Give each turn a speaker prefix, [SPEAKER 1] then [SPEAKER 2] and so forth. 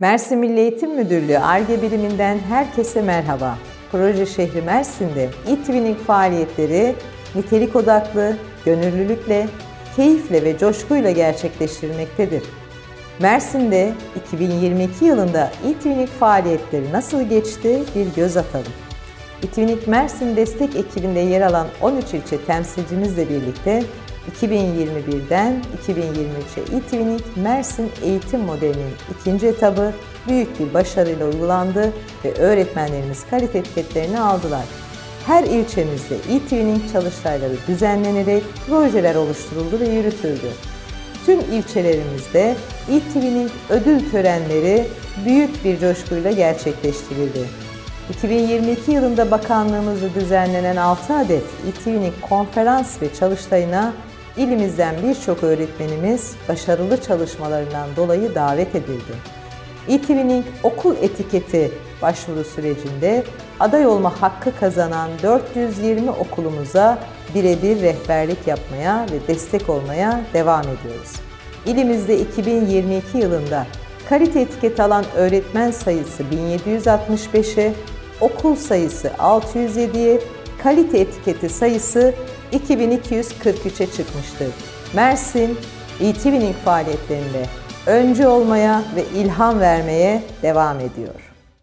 [SPEAKER 1] Mersin Milli Eğitim Müdürlüğü ARGE biriminden herkese merhaba. Proje şehri Mersin'de e-twinning faaliyetleri nitelik odaklı, gönüllülükle, keyifle ve coşkuyla gerçekleştirilmektedir. Mersin'de 2022 yılında e-twinning faaliyetleri nasıl geçti bir göz atalım. İTÜNİK Mersin Destek ekibinde yer alan 13 ilçe temsilcimizle birlikte 2021'den 2023'e İTÜNİK Mersin eğitim modelinin ikinci etabı büyük bir başarıyla uygulandı ve öğretmenlerimiz kalite etiketlerini aldılar. Her ilçemizde İTÜNİK çalıştayları düzenlenerek projeler oluşturuldu ve yürütüldü. Tüm ilçelerimizde İTÜNİK ödül törenleri büyük bir coşkuyla gerçekleştirildi. 2022 yılında bakanlığımızda düzenlenen 6 adet İTÜNİK konferans ve çalıştayına ilimizden birçok öğretmenimiz başarılı çalışmalarından dolayı davet edildi. İTÜNİK okul etiketi başvuru sürecinde aday olma hakkı kazanan 420 okulumuza birebir rehberlik yapmaya ve destek olmaya devam ediyoruz. İlimizde 2022 yılında kalite etiketi alan öğretmen sayısı 1765'e, okul sayısı 607'ye, kalite etiketi sayısı 2243'e çıkmıştır. Mersin, e-twinning faaliyetlerinde öncü olmaya ve ilham vermeye devam ediyor.